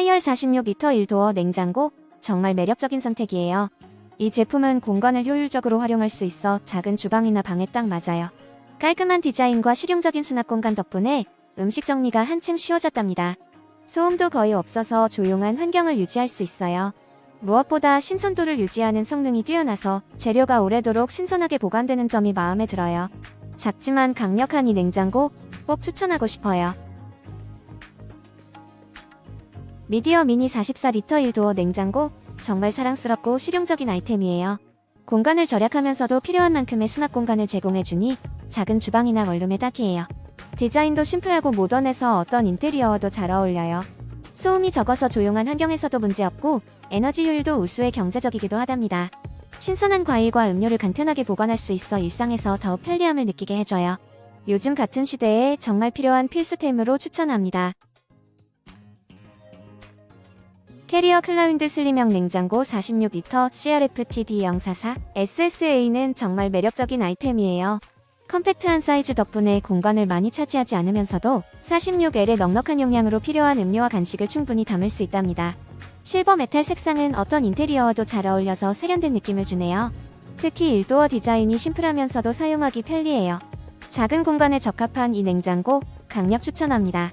하이얼 46리터 1도어 냉장고 정말 매력적인 선택이에요. 이 제품은 공간을 효율적으로 활용할 수 있어 작은 주방이나 방에 딱 맞아요. 깔끔한 디자인과 실용적인 수납 공간 덕분에 음식 정리가 한층 쉬워졌답니다. 소음도 거의 없어서 조용한 환경을 유지할 수 있어요. 무엇보다 신선도를 유지하는 성능이 뛰어나서 재료가 오래도록 신선하게 보관되는 점이 마음에 들어요. 작지만 강력한 이 냉장고 꼭 추천하고 싶어요. 미디어 미니 44리터 1도어 냉장고 정말 사랑스럽고 실용적인 아이템이에요. 공간을 절약하면서도 필요한 만큼의 수납 공간을 제공해주니 작은 주방이나 원룸에 딱이에요. 디자인도 심플하고 모던해서 어떤 인테리어와도 잘 어울려요. 소음이 적어서 조용한 환경에서도 문제없고 에너지 효율도 우수해 경제적이기도 하답니다. 신선한 과일과 음료를 간편하게 보관할 수 있어 일상에서 더욱 편리함을 느끼게 해줘요. 요즘 같은 시대에 정말 필요한 필수템으로 추천합니다. 캐리어 클라윈드 슬림형 냉장고 46리터 CRFTD044 SSA는 정말 매력적인 아이템이에요. 컴팩트한 사이즈 덕분에 공간을 많이 차지하지 않으면서도 46L의 넉넉한 용량으로 필요한 음료와 간식을 충분히 담을 수 있답니다. 실버 메탈 색상은 어떤 인테리어와도 잘 어울려서 세련된 느낌을 주네요. 특히 일도어 디자인이 심플하면서도 사용하기 편리해요. 작은 공간에 적합한 이 냉장고 강력 추천합니다.